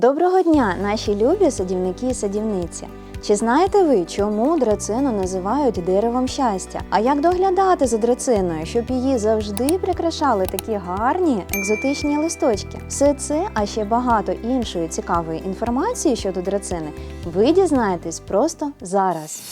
Доброго дня, наші любі садівники і садівниці. Чи знаєте ви, чому драцину називають деревом щастя? А як доглядати за драциною, щоб її завжди прикрашали такі гарні екзотичні листочки? Все це, а ще багато іншої цікавої інформації щодо драцини, ви дізнаєтесь просто зараз.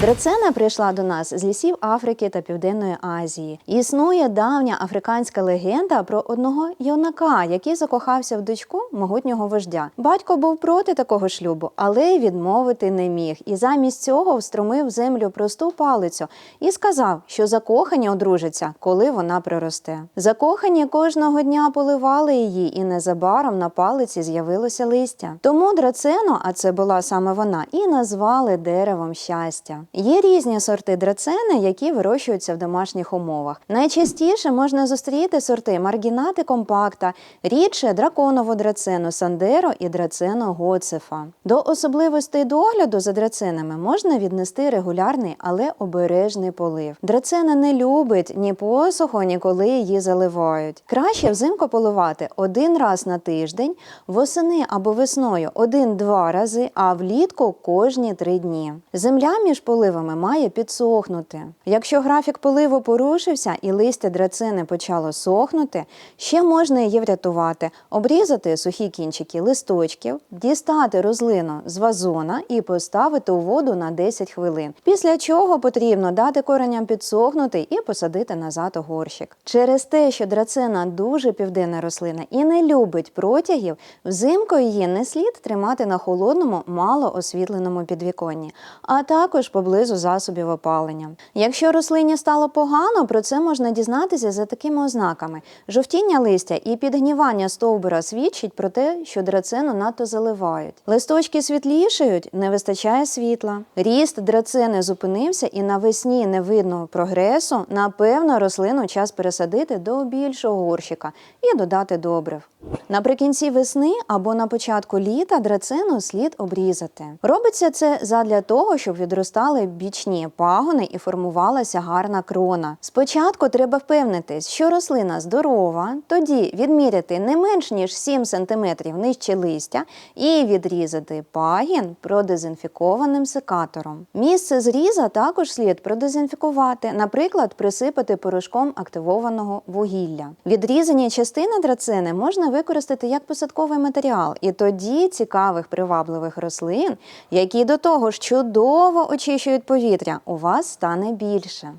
Драцена прийшла до нас з лісів Африки та Південної Азії. Існує давня африканська легенда про одного юнака, який закохався в дочку могутнього вождя. Батько був проти такого шлюбу, але й відмовити не міг. І замість цього встромив землю просту палицю і сказав, що закохані одружаться, коли вона приросте. Закохані кожного дня поливали її, і незабаром на палиці з'явилося листя. Тому драцену, а це була саме вона, і назвали деревом щастя. Є різні сорти драцени, які вирощуються в домашніх умовах. Найчастіше можна зустріти сорти маргінати компакта, рідше драконову драцену сандеро і драцену гоцефа. До особливостей догляду за драценами можна віднести регулярний, але обережний полив. Драцена не любить ні посуху, ні коли її заливають. Краще взимку поливати один раз на тиждень, восени або весною один-два рази, а влітку кожні три дні. Земля між поливами має підсохнути. Якщо графік поливу порушився і листя драцини почало сохнути, ще можна її врятувати, обрізати сухі кінчики листочків, дістати рослину з вазона і поставити у воду на 10 хвилин. Після чого потрібно дати кореням підсохнути і посадити назад у горщик. Через те, що драцина дуже південна рослина і не любить протягів, взимку її не слід тримати на холодному, мало освітленому підвіконні, а також поблизу засобів опалення. Якщо рослині стало погано, про це можна дізнатися за такими ознаками: жовтіння листя і підгнівання стовбура свідчить про те, що драцину надто заливають. Листочки світлішають, не вистачає світла. Ріст драцини зупинився і навесні не видно прогресу. Напевно, рослину час пересадити до більшого горщика і додати добрив. Наприкінці весни або на початку літа драцину слід обрізати. Робиться це задля того, щоб відростали бічні пагони і формувалася гарна крона. Спочатку треба впевнитись, що рослина здорова, тоді відміряти не менш ніж 7 см нижче листя і відрізати пагін продезінфікованим секатором. Місце зріза також слід продезінфікувати, наприклад, присипати порошком активованого вугілля. Відрізані частини драцини можна використати як посадковий матеріал, і тоді цікавих привабливих рослин, які до того ж чудово очищують повітря, у вас стане більше.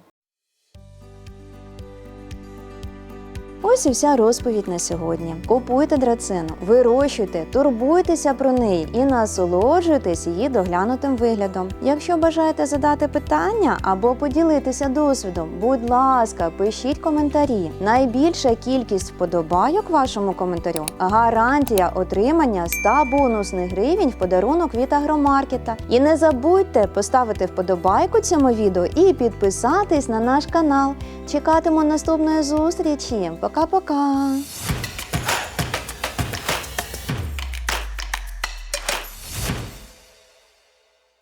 Ось і вся розповідь на сьогодні. Купуйте драцину, вирощуйте, турбуйтеся про неї і насолоджуйтесь її доглянутим виглядом. Якщо бажаєте задати питання або поділитися досвідом, будь ласка, пишіть коментарі. Найбільша кількість вподобайок вашому коментарю гарантія отримання 100 бонусних гривень в подарунок від агромаркета. І не забудьте поставити вподобайку цьому відео і підписатись на наш канал. Чекатиму наступної зустрічі. Пока-пока.